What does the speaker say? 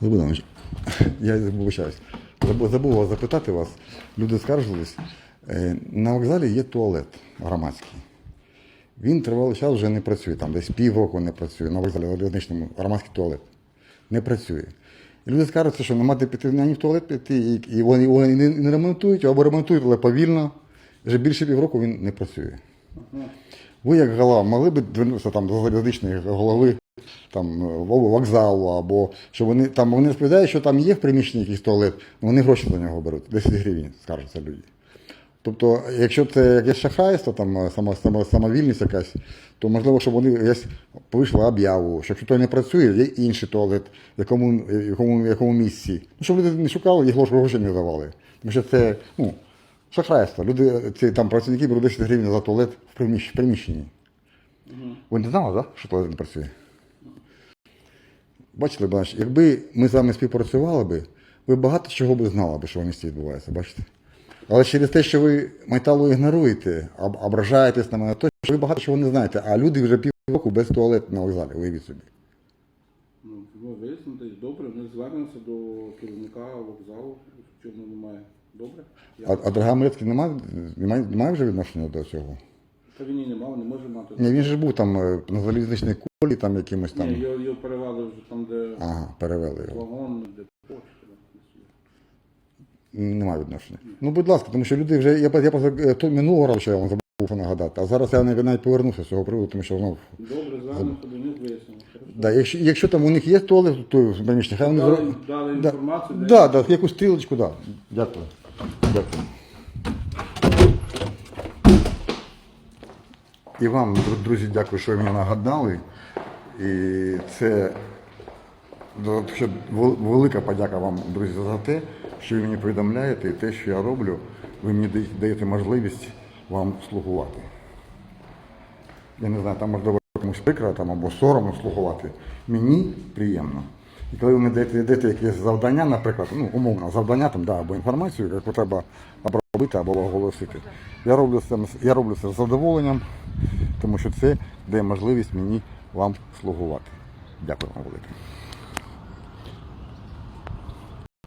Богданович, я вибачаюсь. Забув, вас запитати вас. Люди скаржились. Е, На вокзалі є туалет громадський. Він тривалий час вже не працює, там десь півроку не працює. На вокзалі залізничному громадський туалет. Не працює. І люди скаржаться, що нема де піти ані в туалет піти, і, вони його не, не ремонтують, або ремонтують, але повільно. Вже більше півроку він не працює. Ви, як голова, могли б звернутися там до залізничної голови там, е, вокзалу, або що вони там вони розповідають, що там є в приміщенні якийсь туалет, але вони гроші за нього беруть. 10 гривень, скаржаться люди. Тобто, якщо це якесь шахрайство, там е, сама, сама, самовільність якась, то можливо, щоб вони якось вийшли об'яву, що якщо не працює, є інший туалет, в якому, якому, якому місці. Ну, щоб люди не шукали, їх гроші не давали. Тому що це ну, шахрайство. Люди, ці там працівники беруть 10 гривень за туалет в приміщ- приміщенні. Ви не знали, так, що туалет не працює? Бачили, б, значить, якби ми з вами співпрацювали би, ви багато чого б знали, би, що в місті відбувається, бачите? Але через те, що ви металу ігноруєте, об- ображаєтесь на мене, то що ви багато чого не знаєте, а люди вже півроку без туалету на вокзалі, уявіть собі. Ну, ну вияснити, добре, ми звернемося до керівника вокзалу, в чому немає. Добре? Я... А, а дорога Мрецький немає, немає, немає вже відношення до цього? Та він і не мав, не може мати. Ні, він же був там е, на залізничній колі, там якимось там. Ні, його, його перевели вже там, де Ага, перевели його. вагон, де почта. Немає відношення. Ну, будь ласка, тому що люди вже. Я, я просто е, то минулого разу, що я вам забув нагадати, а зараз я навіть навіть повернуся з цього приводу, тому що знов. Добре, до них вияснимо. Да, якщо, якщо там у них є туалет, то в приміщенні, хай вони Дали, зро- дали Да, інформацію. де- да, да, якусь стрілочку, да. Дякую. Дякую. І вам, друзі, дякую, що ви мені нагадали. І це вел- велика подяка вам, друзі, за те, що ви мені повідомляєте і те, що я роблю, ви мені даєте можливість вам слугувати. Я не знаю, там можливо комусь прикро там, або соромно слугувати. Мені приємно. І коли ви даєте, даєте якесь завдання, наприклад, ну, умовно, завдання там, да, або інформацію, яку треба обробити або оголосити. Я роблю це, я роблю це з задоволенням, тому що це дає можливість мені вам слугувати. Дякую вам велике.